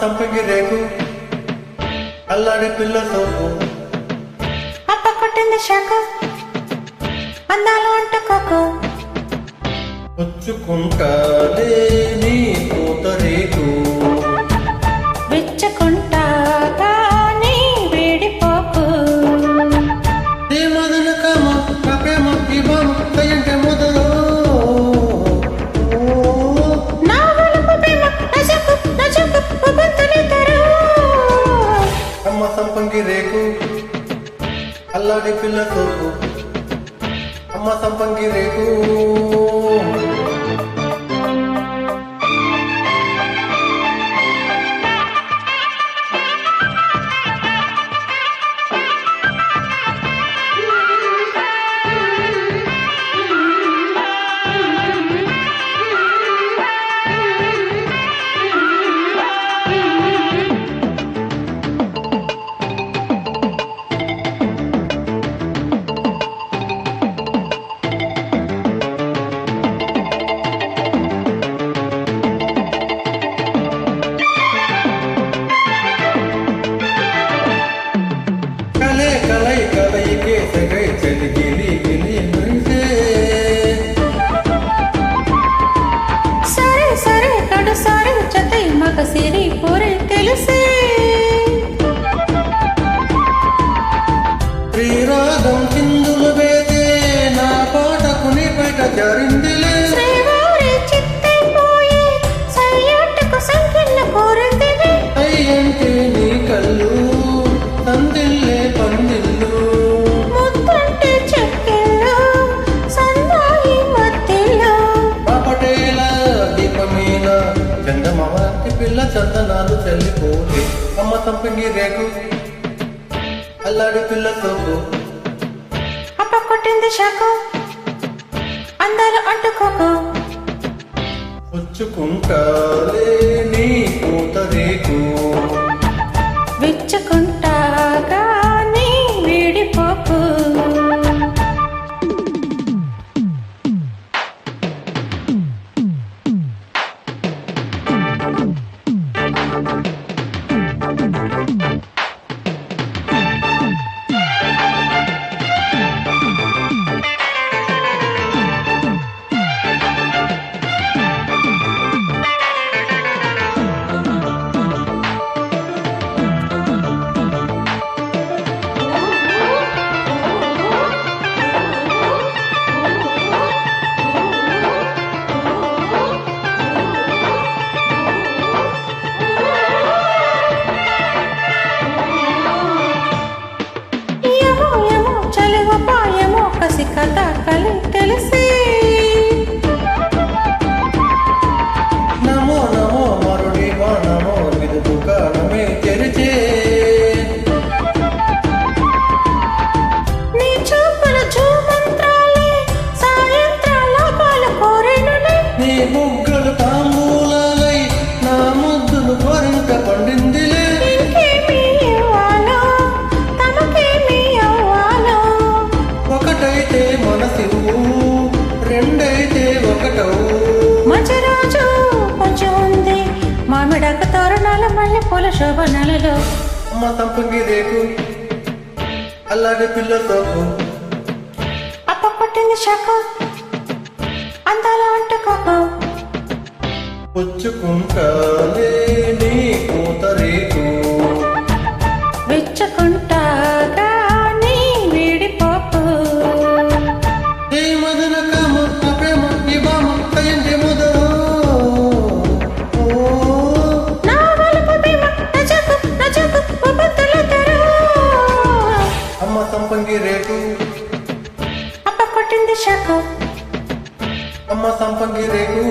సంపంగి రేకు. అల్లాడి పిల్ల సోపు అప్ప కొట్టింది షాకు. అందాలు అంటుకోకు. పుచ్చుకుంటాలే. అమ్మ పంగి రేకు అల్లాడి పిల్ల సోపు అమ్మ సంపంగి రేకు. జతై మగ సిరి శ్రీరాగం చిందులు వేదే నా పాటకుని బయట జరింది. పిల్ల చందనాలు చల్లిపోతే అమ్మ సంపంగి రేకు. అల్లాడి పిల్ల సోపు అప్ప కొట్టింది షాకు. అందాలు అంటుకోకు. పుచ్చుకుంటాలే నీ పూత రేకు. విచ్చుకుంటా మామిడాక తోరణాల మల్లె పూల శోభనాలలో. అమ్మ సంపంగి రేకు అల్లాడి పిల్ల సోపు అప్ప కొట్టింది షాకు అందాల అంటుకోకు పుచ్చుకుంటాలే నీ పూత అమ్మ సంపంగి రేకు